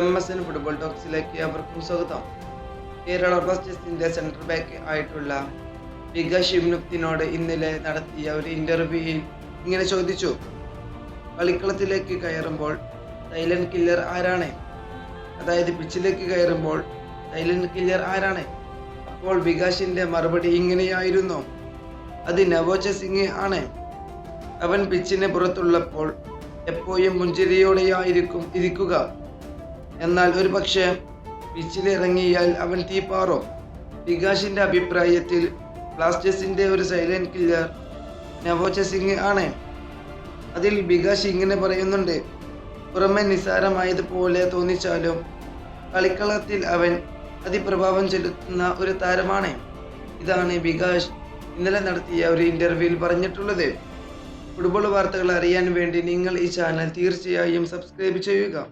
M S N football ടോക്സിലേക്ക് അവർക്കും സ്വാഗതം. കേരള ബ്ലാസ്റ്റേഴ്സിന്റെ സെൻട്രൽ ബാക്ക് ആയിട്ടുള്ള വികാസ് ശിവനുക്തിനോട് ഇന്നലെ നടത്തിയ ഒരു ഇന്റർവ്യൂയിൽ ഇങ്ങനെ ചോദിച്ചു. കളിക്കളത്തിലേക്ക് കയറുമ്പോൾ സൈലന്റ് കില്ലർ ആരാണ്? അതായത് പിച്ചിലേക്ക് കയറുമ്പോൾ സൈലന്റ് കില്ലർ ആരാണ്? അപ്പോൾ വികാസിന്റെ മറുപടി ഇങ്ങനെയായിരുന്നു. അത് നവോജ സിംഗ് ആണ്. അവൻ പിച്ചിന് പുറത്തുള്ളപ്പോൾ എപ്പോഴും മുൻചിരിയോടെയായിരിക്കും ഇരിക്കുക. എന്നാൽ ഒരു പക്ഷേ പിച്ചിലിറങ്ങിയാൽ അവൻ തീപ്പാറോ വികാസിന്റെ അഭിപ്രായത്തിൽ ബ്ലാസ്റ്റേഴ്സിന്റെ ഒരു സൈലന്റ് കില്ലർ നവോച്ച സിംഗ് ആണ്. അതിൽ വികാസ് ഇങ്ങനെ പറയുന്നുണ്ട് പുറമെ നിസ്സാരമായതുപോലെ തോന്നിച്ചാലും കളിക്കളത്തിൽ അവൻ അതിപ്രഭാവം ചെലുത്തുന്ന ഒരു താരമാണ്. ഇതാണ് വികാസ് ഇന്നലെ നടത്തിയ ഒരു ഇന്റർവ്യൂവിൽ പറഞ്ഞിട്ടുള്ളത്. ഫുട്ബോൾ വാർത്തകൾ അറിയാൻ വേണ്ടി നിങ്ങൾ ഈ ചാനൽ തീർച്ചയായും സബ്സ്ക്രൈബ് ചെയ്യുക.